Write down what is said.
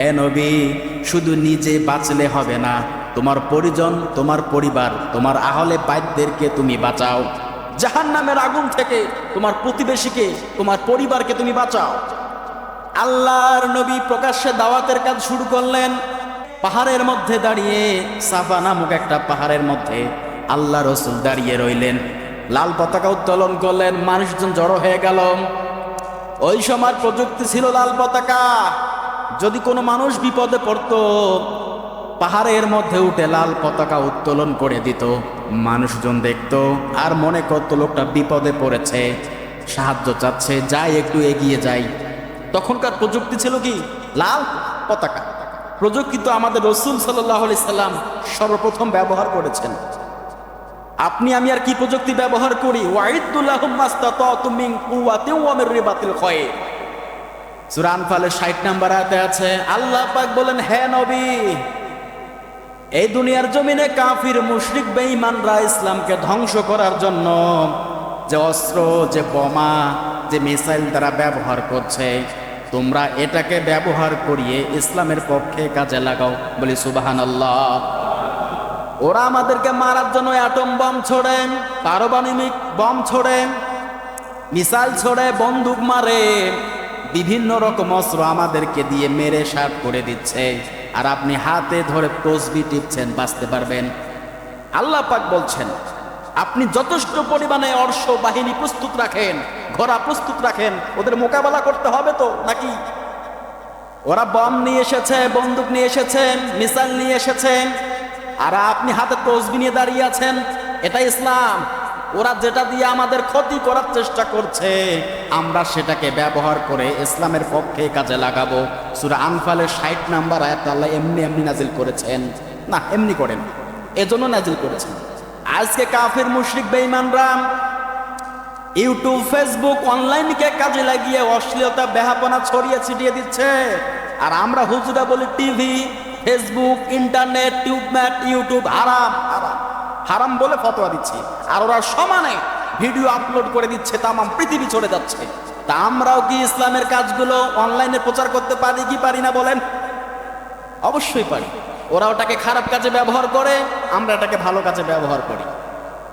নবী, শুধু নিজে বাঁচলে হবে না। তোমার পরিজন, তোমার পরিবার, তোমার আহলে বাইদদেরকে তুমি বাঁচাও। জাহান নামের আগুন থেকে তোমার প্রতিবেশীকে, তোমার পরিবারকে তুমি বাঁচাও। আল্লাহর নবী প্রকাশ্যে দাওয়াতের কাজ শুরু করলেন। পাহাড়ের মধ্যে দাঁড়িয়ে, সাফা নামক একটা পাহাড়ের মধ্যে আল্লাহ রসুল দাঁড়িয়ে রইলেন। লাল পতাকা উত্তোলন করলেন, মানুষজন জড়ো হয়ে গেল। ওই সময় প্রযুক্তি ছিল লাল পতাকা। যদি কোনো মানুষ বিপদে পড়তো, পাহাড়ের মধ্যে উঠে লাল পতাকা উত্তোলন করে দিত। মানুষজন দেখতো আর মনে করতো লোকটা বিপদে পড়েছে, সাহায্য চাচ্ছে, যাই একটু এগিয়ে যাই। তখনকার প্রযুক্তি ছিল কি? লাল পতাকা। প্রযুক্তি তো আমাদের রসুল সাল্লাহ সাল্লাম সর্বপ্রথম ব্যবহার করেছেন। আপনি, আমি আর কি প্রযুক্তি ব্যবহার করি? ওয়াইদুল্লাহ মিন কুওয়াতিন ওয়া মির রিবাতিল খয়র সূরা নাম্বার 60 নম্বর আয়াতে আছে, আল্লাহ পাক বলেন, হে নবী, এই দুনিয়ার জমিনে কাফির, মুশরিক, বেঈমানরা ইসলামকে ধ্বংস করার জন্য যে অস্ত্র, যে বোমা, যে মিসাইল তারা ব্যবহার করছে, তোমরা এটাকে ব্যবহার করিয়ে ইসলামের পক্ষে কাজে লাগাও। বলি, সুবহানাল্লাহ। ওরা আমাদেরকে মারার জন্য অ্যাটম বম ছোড়েন পারমাণবিক বম ছোড়েন মিসাইল ছোড়ে, বন্দুক মারে বিভিন্ন রকম অস্ত্র আমাদেরকে দিয়ে মেরে সাপ করে দিচ্ছে। আর আপনি হাতে ধরে তসবি টিপছেন, বাঁচতে পারবেন। আল্লাহ পাক বলছেন, আপনি যথেষ্ট পরিমাণে অর্শ বাহিনী প্রস্তুত রাখেন, ঘোড়া প্রস্তুত রাখেন, ওদের মোকাবেলা করতে হবে তো, নাকি? ওরা বম নিয়ে এসেছে, বন্দুক নিয়ে এসেছেন মিসাইল নিয়ে এসেছেন আর আপনি হাতে তসবি নিয়ে দাঁড়িয়ে আছেন, এটা ইসলাম। ওরা যেটা দিয়ে আমাদের ক্ষতি করার চেষ্টা করছে, আমরা সেটাকে ব্যবহার করে ইসলামের পক্ষে কাজে লাগাবো। সুরা আনফালের ষাট নাম্বার আয়াত আল্লাহ এমনি এমনি নাজিল করেছেন। না, এমনি করেন। এজন্য নাজিল করেছেন। আজকে কাফির মুশরিক বেঈমানরা ইউটিউব, ফেসবুক, অনলাইনকে কাজে লাগিয়ে অশ্লীলতা, বেহাপনা ছড়িয়ে ছিটিয়ে দিচ্ছে। আর আমরা হুজুরা বলি TV, Facebook, internet, TubeMate, YouTube, হারাম। হারাম হারাম বলে ফতোয়া দিচ্ছি। আর ওরা সমানে ভিডিও আপলোড করে দিচ্ছে, তামাম পৃথিবী চলে যাচ্ছে। তা আমরাও কি ইসলামের কাজগুলো অনলাইনে প্রচার করতে পারি কি পারি না বলেন? অবশ্যই পারি। ওরা ওটাকে খারাপ কাজে ব্যবহার করে, আমরা এটাকে ভালো কাজে ব্যবহার করি।